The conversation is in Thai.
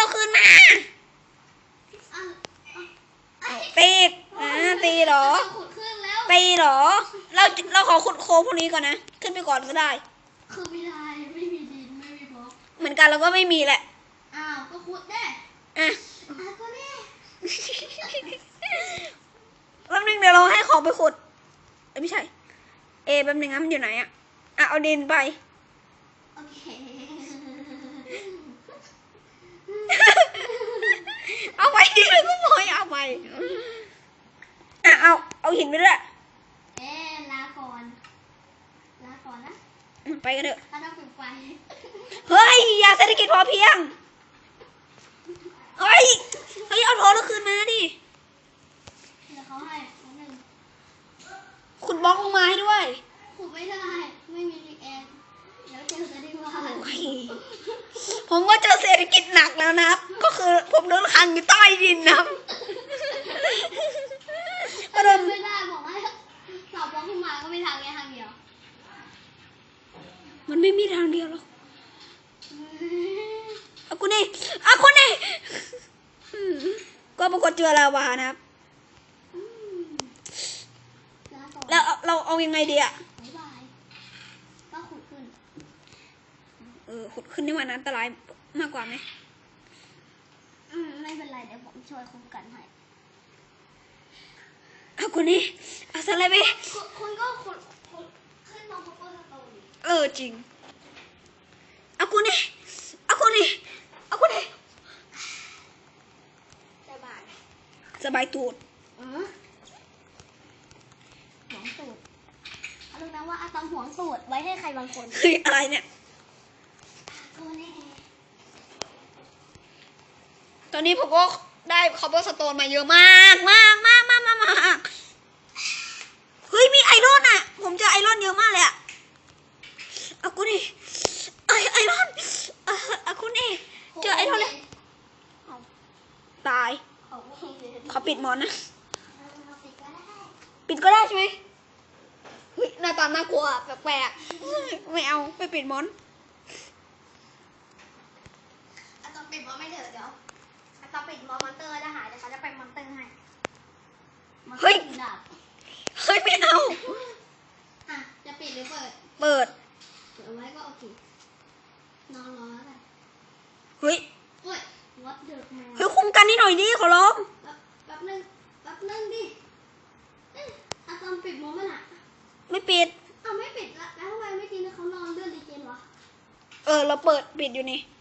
เราคืนมาอะอะตีอ่าตีเหรอ ขุดขึ้นแล้วตีเหรอ เราเราขอขุดโคพวกนี้ก่อนนะ ขึ้นไปก่อนก็ได้ คือไม่ได้ไม่มีดินไม่มีบล็อกเหมือนกันเราก็ไม่มีแหละ อ้าวก็ขุดได้อะอะก็ได้แป๊บนึงเดี๋ยวเราให้ของไปขุดเอ้ยไม่ใช่ เอแป๊บนึงนะมันอยู่ไหนอะอะเอาดินไป โอเค เอาไปดิเลยก็พ อยเอาไปอะเอา เอาหินไปด้วยเอ๊ะลาก่อน ลาก่อนนะไปกันเถอะถ้าต้องฝึกไฟเฮ้ยอย่าเศรษฐกิจพอเพียงเฮ้ยเฮ้ยเอาโทรแล้วคืนมาดิเดี๋ยวเขาให้นิดนึงขุดบล็อกลงมาให้ด้วยขุดไม่ได้ ไม่มีดีแอนแล้วเจอกันที่ว่าโอ้ยผมก็เจอเศรษฐกิจหนักแล้วนะครับ ก็คือผมโดนขังอยู่ใต้ดินนะครับก็โดน ไม่ได้บอกว่าส อบบล็อกขึ้นมาก็ไม่ทางแค่ทางเดียว มันไม่มีทางเดียวหรอกเอากูนี่เอากูนี่อืมก็ปรากฏเจอลาวานะครับอืมลาก่อนแล้วเอาเราเอายังไงดีอะบ๊ายบายก็ขุดขึ้น เออขุดขึ้นนี่มันอันตรายมากกว่าไหมอืมไม่เป็นไรเดี๋ยวผมช่วยคุ้มกันให้ เอากูนี่เอาสไลด์ไปคุณคุณก็ขุดขุดขึ้นมาพุเปอร์สโตนดิเออจริงเอากูนี่เอากูนี่เอากูนี่สบายสบายตูดอือหวงสูตรเอารู้นะว่าอาตอมหวงสูตรไว้ให้ใครบางคนเฮ้ยอะไรเนี่ยก็แน่ตอนนี้ผมก็ ได้คอปเปอร์สโตนมาเยอะมากมากมากมากมากมากเฮ้ยมีไอรอนอะ ผมเจอไอรอนเยอะมากเลยอะเอากูนี่ไอไอรอนเอาเอากูนี่เจอไอรอนเลยตายเอาไม่เลยขอปิดมอนนะเอาปิดก็ได้ปิดก็ได้ใช่ไหมเฮ้ยหน้าตาน่ากลัวแปลกๆไม่เอาไปปิดมอนอาตอมปิดมอไม่เถอะเดี๋ยว อาตอมปิดมอมอนเตอร์จะหายเดี๋ยวเขาจะไปมอนเตอร์ให้มอนเตอร์ถือดาบเฮ้ยไม่เอาอะจะปิดหรือเปิด เปิดเปิดเอาไว้ก็โอเคนอนรอแล้วกันเฮ้ยเฮ้ย what the เฮ้ยคุ้มกันนิดหน่อยดิขอร้องแป๊บแป๊บนึงแป๊บนึงดิเอ๊ะอาตอมปิดมอมันอะ ไม่ปิดเอาไม่ปิดละแล้วทำไมไม่กินเขานอนเลื่อนดีเจนวะเออเราเปิดปิดอยู่นี่อ